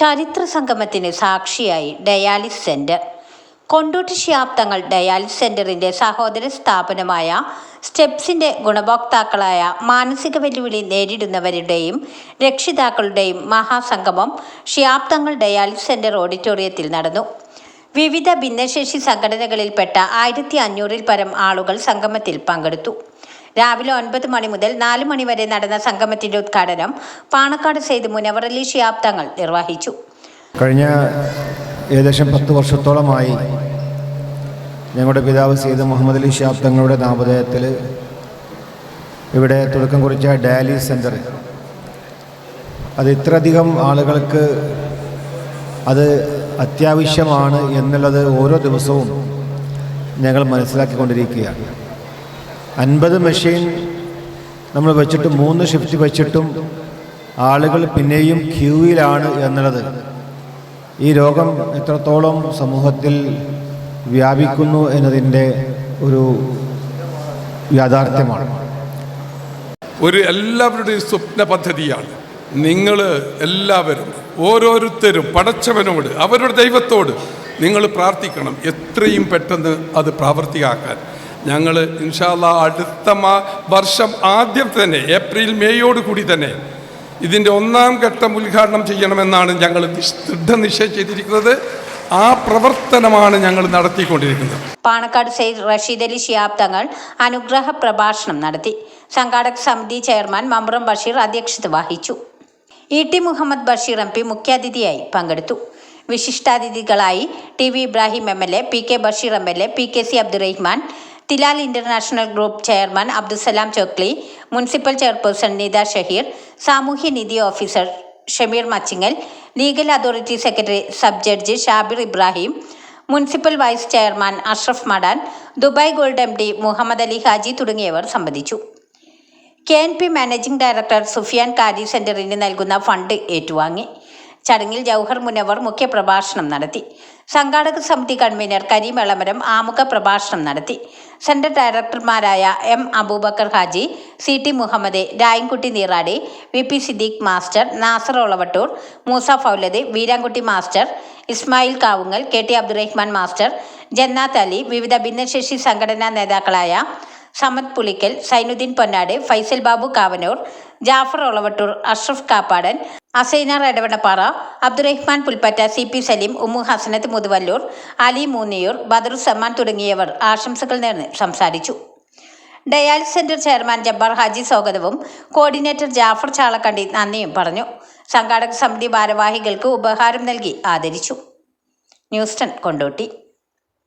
ചരിത്ര സംഗമത്തിന് സാക്ഷിയായി dialysis centre. Kondotty Shihab dialysis സെന്ററിന്റെ സഹോദര സ്ഥാപനമായ സ്റ്റെപ്സിന്റെ ഗുണഭോക്താക്കളായ മാനസിക വെല്ലുവിളി നേരിടുന്നവരുടെയും രക്ഷിതാക്കളുടെയും മഹാസംഗമം ഷിയാബ് ഡയാലിസ് സെന്റർ ഓഡിറ്റോറിയത്തിൽ നടന്നു. വിവിധ ഭിന്നശേഷി സംഘടനകളിൽപ്പെട്ട ആയിരത്തി അഞ്ഞൂറിൽ പരം ആളുകൾ സംഗമത്തിൽ പങ്കെടുത്തു. രാവിലെ ഒൻപത് മണി മുതൽ നാല് മണി വരെ നടന്ന സംഗമത്തിന്റെ ഉദ്ഘാടനം പാണക്കാട് സെയ്ത് മുനവറലി ഷിയാബ് തങ്ങൾ നിർവഹിച്ചു. കഴിഞ്ഞ ഏകദേശം പത്ത് വർഷത്തോളമായി ഞങ്ങളുടെ പിതാവ് സെയ്ദ് മുഹമ്മദ് അലി ഷാബ് തങ്ങളുടെ നാമധേയത്തിൽ ഇവിടെ തുടക്കം കുറിച്ച ഡാലി സെന്റർ അത് ഇത്രയധികം ആളുകൾക്ക് അത് അത്യാവശ്യമാണ് എന്നുള്ളത് ഓരോ ദിവസവും ഞങ്ങൾ മനസ്സിലാക്കിക്കൊണ്ടിരിക്കുകയാണ്. അൻപത് മെഷീൻ നമ്മൾ വെച്ചിട്ട് മൂന്ന് ഷിഫ്റ്റ് വെച്ചിട്ടും ആളുകൾ പിന്നെയും ക്യൂവിലാണ് എന്നുള്ളത്. ഈ രോഗം എത്രത്തോളം സമൂഹത്തിൽ വ്യാപിക്കുന്നു എന്നതിന്റെ ഒരു യാഥാർത്ഥ്യമാണ്. ഒരു എല്ലാവരുടെയും സ്വപ്ന പദ്ധതിയാണ്. നിങ്ങൾ എല്ലാവരും ഓരോരുത്തരും പടച്ചവനോട് അവരുടെ ദൈവത്തോട് നിങ്ങൾ പ്രാർത്ഥിക്കണം. എത്രയും പെട്ടെന്ന് അത് പ്രാവർത്തികമാക്കാൻ. ഞങ്ങൾ ഇൻഷാല്ല അടുത്ത മാ വർഷം ആദ്യം തന്നെ ഏപ്രിൽ മേയോട് കൂടി തന്നെ ഇതിന്റെ ഒന്നാം ഘട്ടം ഉദ്ഘാടനം ചെയ്യണമെന്നാണ് ഞങ്ങൾ നിശ്- ദൃഢനിശ്ചയം ചെയ്തിരിക്കുന്നത്. ആ പ്രവർത്തനമാണ് ഞങ്ങൾ നടത്തിക്കൊണ്ടിരിക്കുന്നത്. പാണക്കാട് സെയ്ദ് റഷീദ് അലി ശിയാബ് തങ്ങൾ അനുഗ്രഹ പ്രഭാഷണം നടത്തി. സംഘാടക സമിതി ചെയർമാൻ മമ്രം ബഷീർ അധ്യക്ഷത വഹിച്ചു. E T Muhammad Basheer M P മുഖ്യാതിഥിയായി പങ്കെടുത്തു. വിശിഷ്ടാതിഥികളായി T V Ibrahim M L A P K Basheer M L A P K C Abdurahiman Thilal International Group chairman Abdussalam Chokli municipal chairperson Nitha Shaheer സാമൂഹ്യനിധി officer Shameer Machingal legal authority secretary sub judge Shabir Ibrahim municipal vice chairman Ashraf Madan Dubai gold M D Muhammad Ali Haji തുടങ്ങിയവർ സംബന്ധിച്ചു. K N P managing director Sufiyan കാരി സെന്ററിന് നൽകുന്ന fund ഏറ്റുവാങ്ങി. ചടങ്ങിൽ ജൗഹർ മുനവർ മുഖ്യപ്രഭാഷണം നടത്തി. സംഘാടക സമിതി കൺവീനർ കരീം എളമരം ആമുഖ പ്രഭാഷണം നടത്തി. Central ഡയറക്ടർമാരായ M Abubakar Haji C T Muhammad Rayankutty Neeradi V P Siddique master Nasar Olavattur Moosa Fauladh Veerankutty master Ismail Kavungal K T Abdurahman master Jannath Ali വിവിധ ഭിന്നശേഷി സംഘടനാ നേതാക്കളായ സമത് പുളിക്കൽ സൈനുദ്ദീൻ പൊന്നാട് ഫൈസൽ ബാബു കാവനൂർ ജാഫർ ഒളവട്ടൂർ അഷ്റഫ് കാപ്പാടൻ അസൈന എടവണപ്പാറ അബ്ദുറഹ്മാൻ പുൽപ്പറ്റ സി പി സലീം ഉമ്മു ഹസനത്ത് മുതുവല്ലൂർ അലി മൂന്നിയൂർ ബദറുസമാൻ തുടങ്ങിയവർ ആശംസകൾ നേർന്ന് സംസാരിച്ചു. Dialysis centre chairman Jabbar Haji സ്വാഗതവും coordinator Jafar ചാളക്കണ്ടി നന്ദിയും പറഞ്ഞു. സംഘാടക സമിതി ഭാരവാഹികൾക്ക് ഉപഹാരം നൽകി ആദരിച്ചു. ന്യൂസ്റ്റൺ കൊണ്ടോട്ടി.